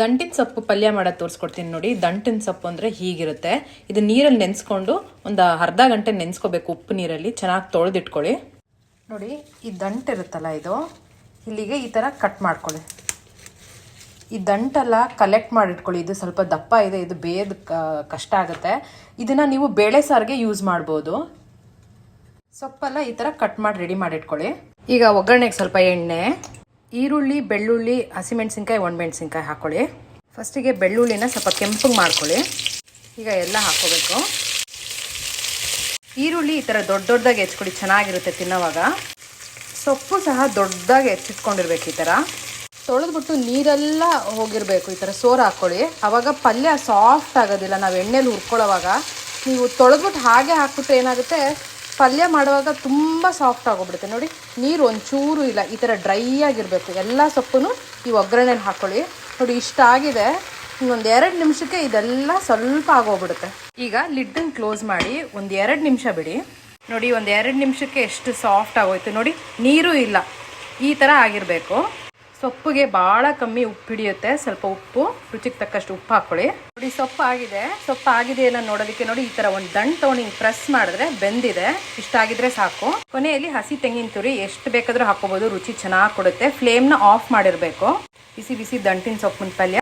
ದಂಟಿನ ಸೊಪ್ಪು ಪಲ್ಯ ಮಾಡೋದು ತೋರಿಸ್ಕೊಡ್ತೀನಿ ನೋಡಿ. ದಂಟಿನ ಸೊಪ್ಪು ಅಂದರೆ ಹೀಗಿರುತ್ತೆ. ಇದು ನೀರಲ್ಲಿ ನೆನೆಸ್ಕೊಂಡು ಒಂದು ಅರ್ಧ ಗಂಟೆ ನೆನೆಸ್ಕೋಬೇಕು ಉಪ್ಪು ನೀರಲ್ಲಿ. ಚೆನ್ನಾಗಿ ತೊಳೆದಿಟ್ಕೊಳ್ಳಿ. ನೋಡಿ, ಈ ದಂಟು ಇರುತ್ತಲ್ಲ ಇದು? ಇಲ್ಲಿಗೆ ಈ ಥರ ಕಟ್ ಮಾಡ್ಕೊಳ್ಳಿ. ಈ ದಂಟೆಲ್ಲ ಕಲೆಕ್ಟ್ ಮಾಡಿಟ್ಕೊಳ್ಳಿ. ಇದು ಸ್ವಲ್ಪ ದಪ್ಪ ಇದೆ, ಇದು ಬೇದ್ ಕಷ್ಟ ಆಗುತ್ತೆ. ಇದನ್ನ ನೀವು ಬೇಳೆ ಸಾರಿಗೆ ಯೂಸ್ ಮಾಡ್ಬೋದು. ಸೊಪ್ಪೆಲ್ಲ ಈ ಥರ ಕಟ್ ಮಾಡಿ ರೆಡಿ ಮಾಡಿಟ್ಕೊಳ್ಳಿ. ಈಗ ಒಗ್ಗರಣೆಗೆ ಸ್ವಲ್ಪ ಎಣ್ಣೆ. ಈರುಳ್ಳಿ, ಬೆಳ್ಳುಳ್ಳಿ, ಹಸಿಮೆಣಸಿನ್ಕಾಯಿ, ಒಣಮೆಣಸಿನ್ಕಾಯಿ ಹಾಕ್ಕೊಳ್ಳಿ ಫಸ್ಟಿಗೆ ಬೆಳ್ಳುಳ್ಳಿನ ಸ್ವಲ್ಪ ಕೆಂಪಗೆ ಮಾಡ್ಕೊಳ್ಳಿ. ಈಗ ಎಲ್ಲ ಹಾಕ್ಕೋಬೇಕು. ಈರುಳ್ಳಿ ಈ ಥರ ದೊಡ್ಡ ದೊಡ್ಡದಾಗಿ ಹೆಚ್ಕೊಳ್ಳಿ, ಚೆನ್ನಾಗಿರುತ್ತೆ ತಿನ್ನೋವಾಗ. ಸೊಪ್ಪು ಸಹ ದೊಡ್ಡದಾಗಿ ಹೆಚ್ಚಿಟ್ಕೊಂಡಿರ್ಬೇಕು ಈ ಥರ. ತೊಳೆದ್ಬಿಟ್ಟು ನೀರೆಲ್ಲ ಹೋಗಿರಬೇಕು, ಈ ಥರ ಸೋರು ಹಾಕ್ಕೊಳ್ಳಿ. ಆವಾಗ ಪಲ್ಯ ಸಾಫ್ಟ್ ಆಗೋದಿಲ್ಲ, ನಾವು ಎಣ್ಣೆಲಿ ಹುರ್ಕೊಳ್ಳೋವಾಗ. ನೀವು ತೊಳೆದ್ಬಿಟ್ಟು ಹಾಗೆ ಹಾಕ್ಬಿಟ್ರೆ ಏನಾಗುತ್ತೆ? ಪಲ್ಯ ಮಾಡುವಾಗ ತುಂಬ ಸಾಫ್ಟ್ ಆಗೋಗ್ಬಿಡುತ್ತೆ. ನೋಡಿ, ನೀರು ಒಂಚೂರು ಇಲ್ಲ, ಈ ಥರ ಡ್ರೈ ಆಗಿರಬೇಕು. ಎಲ್ಲ ಸೊಪ್ಪು ಈ ಒಗ್ಗರಣೆಲಿ ಹಾಕ್ಕೊಳ್ಳಿ ನೋಡಿ, ಇಷ್ಟ ಆಗಿದೆ. ಇನ್ನೊಂದು ಎರಡು ನಿಮಿಷಕ್ಕೆ ಇದೆಲ್ಲ ಸ್ವಲ್ಪ ಆಗೋಗ್ಬಿಡುತ್ತೆ. ಈಗ ಲಿಡ್ಡನ್ನು ಕ್ಲೋಸ್ ಮಾಡಿ, ಒಂದು ಎರಡು ನಿಮಿಷ ಬಿಡಿ. ನೋಡಿ, ಒಂದು ಎರಡು ನಿಮಿಷಕ್ಕೆ ಎಷ್ಟು ಸಾಫ್ಟ್ ಆಗೋಯ್ತು. ನೋಡಿ, ನೀರು ಇಲ್ಲ. ಈ ಥರ ಆಗಿರಬೇಕು. ಸೊಪ್ಪಿಗೆ ಭಾಳ ಕಮ್ಮಿ ಉಪ್ಪು ಹಿಡಿಯುತ್ತೆ. ಸ್ವಲ್ಪ ಉಪ್ಪು, ರುಚಿಗೆ ತಕ್ಕಷ್ಟು ಉಪ್ಪು ಹಾಕ್ಕೊಳ್ಳಿ ನೋಡಿ ಸೊಪ್ಪು ಆಗಿದೆ ಸೊಪ್ಪು ಆಗಿದೆ ಎಲ್ಲ ನೋಡೋದಕ್ಕೆ ನೋಡಿ, ಈ ಥರ ಒಂದು ದಂಡ್ ತೊಗೊಂಡು ಹಿಂಗೆ ಪ್ರೆಸ್ ಮಾಡಿದ್ರೆ ಬೆಂದಿದೆ. ಇಷ್ಟ ಆಗಿದ್ರೆ ಸಾಕು. ಕೊನೆಯಲ್ಲಿ ಹಸಿ ತೆಂಗಿನ ತುರಿ ಎಷ್ಟು ಬೇಕಾದರೂ ಹಾಕೋಬೋದು ರುಚಿ ಚೆನ್ನಾಗಿ ಕೊಡುತ್ತೆ. ಫ್ಲೇಮ್ನ ಆಫ್ ಮಾಡಿರಬೇಕು. ಬಿಸಿ ಬಿಸಿ ದಂಟಿನ ಸೊಪ್ಪಿನ ಪಲ್ಯ.